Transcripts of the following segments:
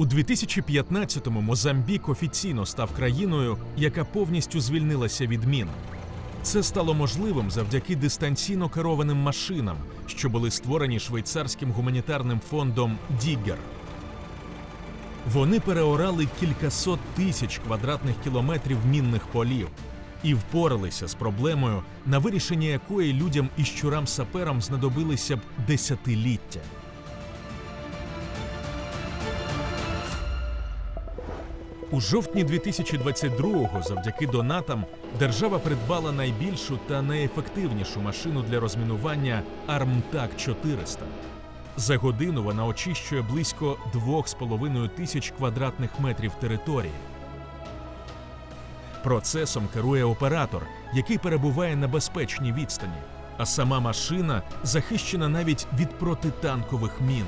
У 2015-му Мозамбік офіційно став країною, яка повністю звільнилася від мін. Це стало можливим завдяки дистанційно керованим машинам, що були створені швейцарським гуманітарним фондом Діггер. Вони переорали кількасот тисяч квадратних кілометрів мінних полів і впоралися з проблемою, на вирішення якої людям і щурам-саперам знадобилися б десятиліття. У жовтні 2022-го завдяки донатам держава придбала найбільшу та найефективнішу машину для розмінування Армтак 400. За годину вона очищує близько 2,5 тисяч квадратних метрів території. Процесом керує оператор, який перебуває на безпечній відстані, а сама машина захищена навіть від протитанкових мін.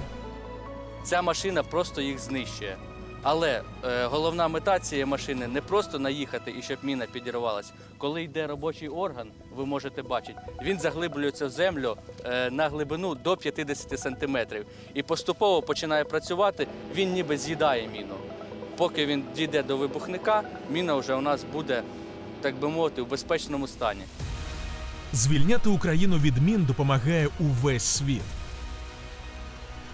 Ця машина просто їх знищує. Але е, головна мета цієї машини не просто наїхати і щоб міна підірвалась. Коли йде робочий орган, ви можете бачити, він заглиблюється в землю е, на глибину до 50 сантиметрів і поступово починає працювати. Він ніби з'їдає міну. Поки він дійде до вибухника, міна вже у нас буде, так би мовити, в безпечному стані. Звільняти Україну від мін допомагає увесь світ.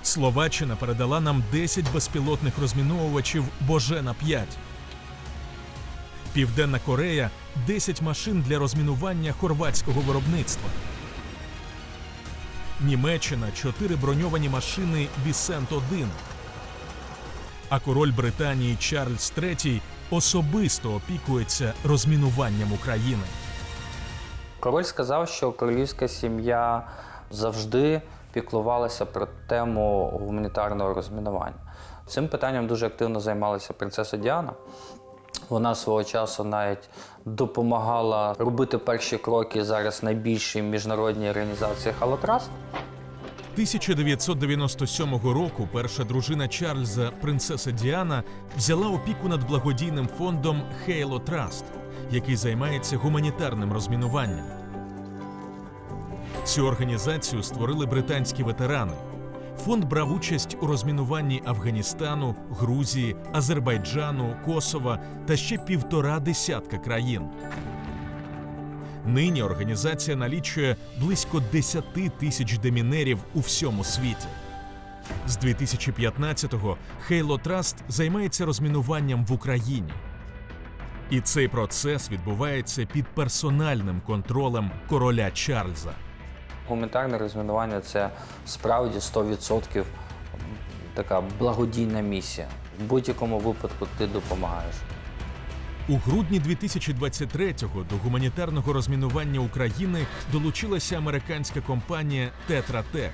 Словаччина передала нам 10 безпілотних розміновувачів Божена 5. Південна Корея 10 машин для розмінування хорватського виробництва. Німеччина 4 броньовані машини Вісент 1. А король Британії Чарльз III особисто опікується розмінуванням України. Король сказав, що королівська сім'я завжди піклувалася про тему гуманітарного розмінування. Цим питанням дуже активно займалася принцеса Діана. Вона свого часу навіть допомагала робити перші кроки зараз найбільшій міжнародній організації Халотраст. 1997 року перша дружина Чарльза, принцеса Діана, взяла опіку над благодійним фондом Halo Trust, який займається гуманітарним розмінуванням. Цю організацію створили британські ветерани. Фонд брав участь у розмінуванні Афганістану, Грузії, Азербайджану, Косова та ще півтора десятка країн. Нині організація налічує близько 10 тисяч демінерів у всьому світі. З 2015-го Halo Trust займається розмінуванням в Україні. І цей процес відбувається під персональним контролем короля Чарльза. Гуманітарне розмінування це справді 100% така благодійна місія. В будь-якому випадку ти допомагаєш. У грудні 2023-го до гуманітарного розмінування України долучилася американська компанія Tech.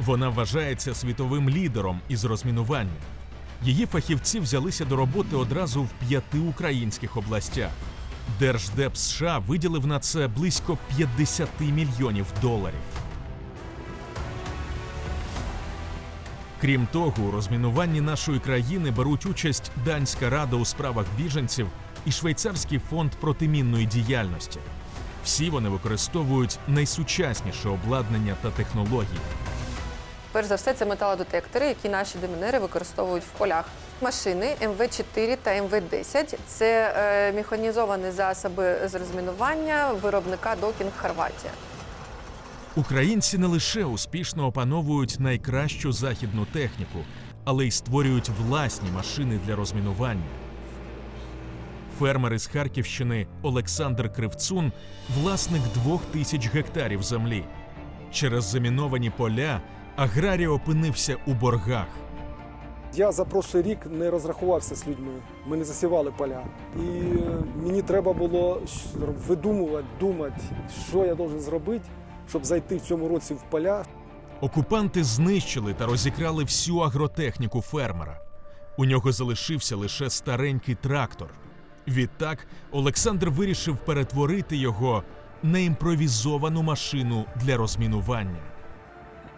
Вона вважається світовим лідером із розмінування. Її фахівці взялися до роботи одразу в п'яти українських областях. Держдеп США виділив на це близько 50 мільйонів доларів. Крім того, у розмінуванні нашої країни беруть участь Данська рада у справах біженців і Швейцарський фонд протимінної діяльності. Всі вони використовують найсучасніше обладнання та технології. Перш за все, це металодетектори, які наші демінери використовують в полях. Машини МВ-4 та МВ-10 – це е, механізовані засоби з розмінування виробника Докінг Хорватія. Українці не лише успішно опановують найкращу західну техніку, але й створюють власні машини для розмінування. Фермер із Харківщини Олександр Кривцун власник двох тисяч гектарів землі. Через заміновані поля аграрій опинився у боргах. Я за прошлий рік не розрахувався з людьми. Ми не засівали поля. І е, мені треба було видумувати, думати, що я должен зробити, щоб зайти в цьому році в поля. Окупанти знищили та розікрали всю агротехніку фермера. У нього залишився лише старенький трактор. Відтак Олександр вирішив перетворити його на імпровізовану машину для розмінування.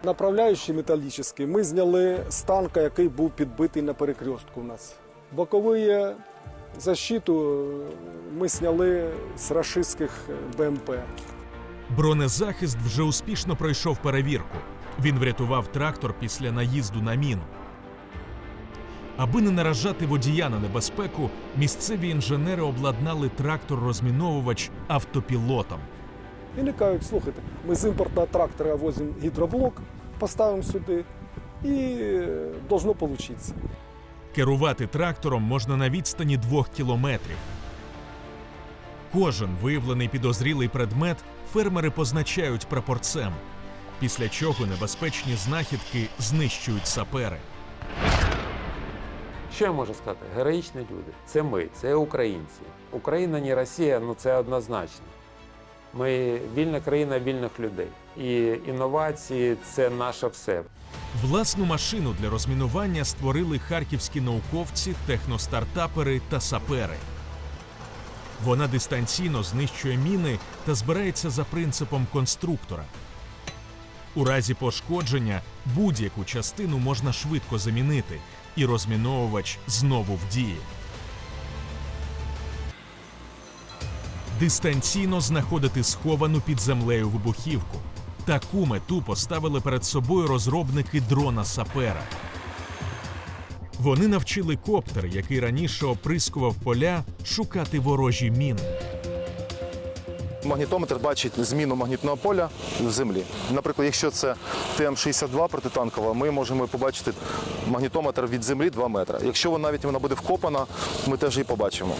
Направляючий металічний ми зняли з танка, який був підбитий на перекрестку у нас. Бокові защиту е, ми зняли з рашистських е, БМП. Бронезахист вже успішно пройшов перевірку. Він врятував трактор після наїзду на міну. Аби не наражати водія на небезпеку, місцеві інженери обладнали трактор-розміновувач автопілотом. І не кажуть, слухайте, ми з імпортного трактора возимо гідроблок, поставимо сюди, і е, должно получитися. Керувати трактором можна на відстані двох кілометрів. Кожен виявлений підозрілий предмет фермери позначають прапорцем, після чого небезпечні знахідки знищують сапери. Що я можу сказати? Героїчні люди. Це ми, це українці. Україна не Росія, ну це однозначно. Ми вільна країна вільних людей. І інновації це наше все. Власну машину для розмінування створили харківські науковці, техностартапери та сапери. Вона дистанційно знищує міни та збирається за принципом конструктора. У разі пошкодження будь-яку частину можна швидко замінити, і розміновувач знову в дії. Дистанційно знаходити сховану під землею вибухівку. Таку мету поставили перед собою розробники дрона Сапера. Вони навчили коптер, який раніше оприскував поля, шукати ворожі міни. Магнітометр бачить зміну магнітного поля в землі. Наприклад, якщо це ТМ-62 протитанкова, ми можемо побачити магнітометр від землі 2 метри. Якщо вона навіть вона буде вкопана, ми теж її побачимо.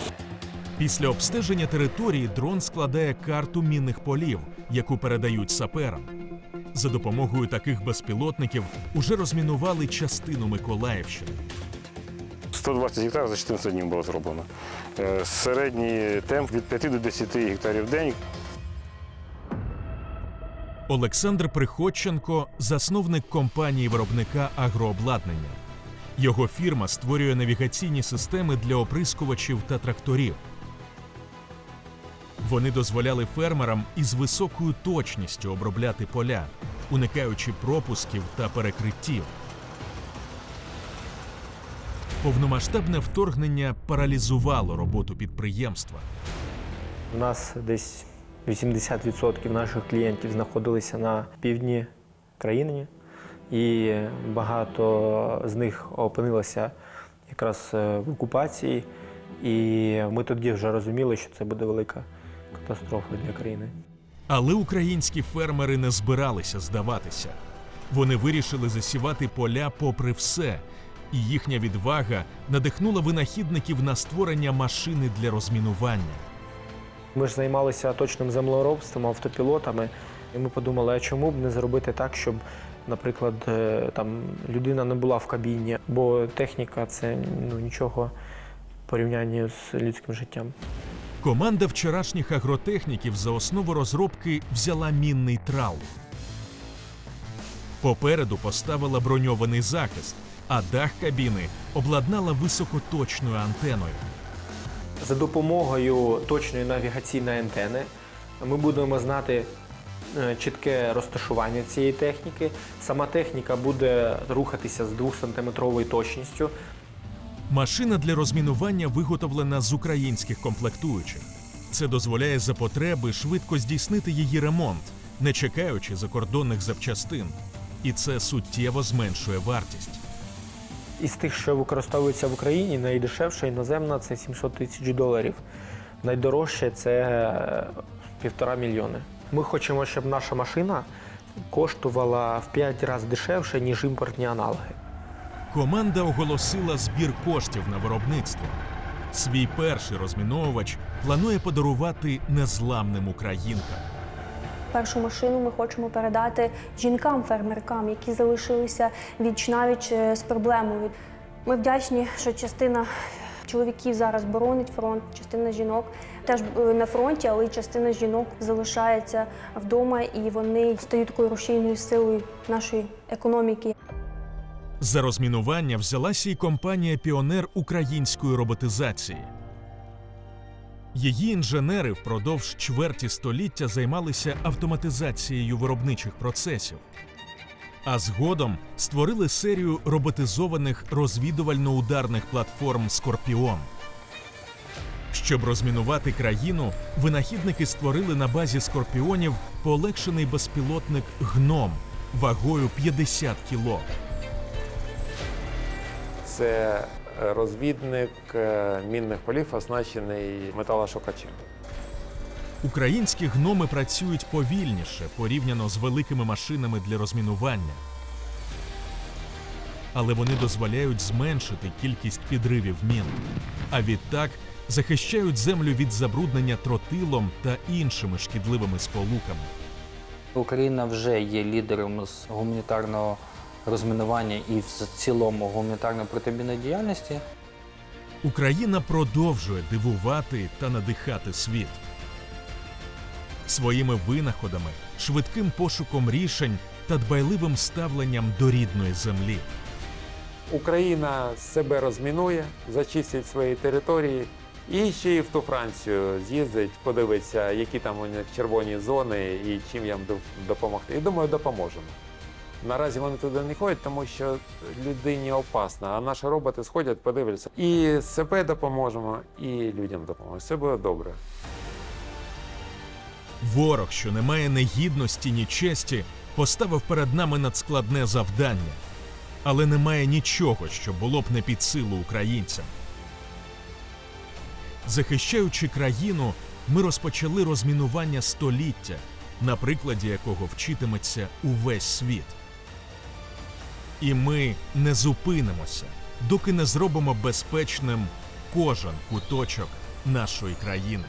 Після обстеження території дрон складає карту мінних полів, яку передають саперам. За допомогою таких безпілотників уже розмінували частину Миколаївщини. 120 гектарів за 14 днів було зроблено. Е, Середній темп від 5 до 10 гектарів в день. Олександр Приходченко засновник компанії виробника агрообладнання. Його фірма створює навігаційні системи для оприскувачів та тракторів. Вони дозволяли фермерам із високою точністю обробляти поля, уникаючи пропусків та перекриттів. Повномасштабне вторгнення паралізувало роботу підприємства. У нас десь 80% наших клієнтів знаходилися на півдні країни, і багато з них опинилося якраз е, в окупації. І ми тоді вже розуміли, що це буде велика катастрофа для країни. Але українські фермери не збиралися здаватися. Вони вирішили засівати поля попри все, і їхня відвага надихнула винахідників на створення машини для розмінування. Ми ж займалися точним землеробством, автопілотами, і ми подумали, а чому б не зробити так, щоб, наприклад, е, там людина не була в кабіні, бо техніка це ну, нічого в порівнянні з людським життям. Команда вчорашніх агротехніків за основу розробки взяла мінний трал. Попереду поставила броньований захист, а дах кабіни обладнала високоточною антеною. За допомогою точної навігаційної антени ми будемо знати е, чітке розташування цієї техніки. Сама техніка буде рухатися з 2-сантиметровою точністю. Машина для розмінування виготовлена з українських комплектуючих. Це дозволяє за потреби швидко здійснити її ремонт, не чекаючи закордонних запчастин. І це суттєво зменшує вартість. Із тих, що використовується в Україні, найдешевша іноземна це 700 тисяч доларів. Найдорожче це е, півтора мільйони. Ми хочемо, щоб наша машина коштувала в 5 разів дешевше, ніж імпортні аналоги. Команда оголосила збір коштів на виробництво. Свій перший розміновувач планує подарувати незламним українкам. Першу машину ми хочемо передати жінкам-фермеркам, які залишилися віч навіч е, з проблемою. Ми вдячні, що частина чоловіків зараз боронить фронт, частина жінок теж е, на фронті, але й частина жінок залишається вдома і вони стають такою рушійною силою нашої економіки. За розмінування взялася й компанія Піонер української роботизації. Її інженери впродовж чверті століття займалися автоматизацією виробничих процесів, а згодом створили серію роботизованих розвідувально-ударних платформ Скорпіон. Щоб розмінувати країну, винахідники створили на базі скорпіонів полегшений безпілотник гном вагою 50 кіло. Це розвідник е, мінних полів, оснащений металошукачем. Українські гноми працюють повільніше порівняно з великими машинами для розмінування. Але вони дозволяють зменшити кількість підривів мін, а відтак захищають землю від забруднення тротилом та іншими шкідливими сполуками. Україна вже є лідером з гуманітарного розмінування і в цілому гуманітарної протимінної діяльності. Україна продовжує дивувати та надихати світ своїми винаходами, швидким пошуком рішень та дбайливим ставленням до рідної землі. Україна себе розмінує, зачистить свої території і ще й в ту Францію з'їздить, подивиться, які там у них червоні зони і чим їм допомогти. І думаю, допоможемо. Наразі вони туди не ходять, тому що людині опасно, а наші роботи сходять, подивляться. І себе допоможемо, і людям допоможемо. Все буде добре. Ворог, що не має ні гідності, ні честі, поставив перед нами надскладне завдання, але немає нічого, що було б не під силу українцям. Захищаючи країну, ми розпочали розмінування століття, на прикладі якого вчитиметься увесь світ. І ми не зупинимося, доки не зробимо безпечним кожен куточок нашої країни.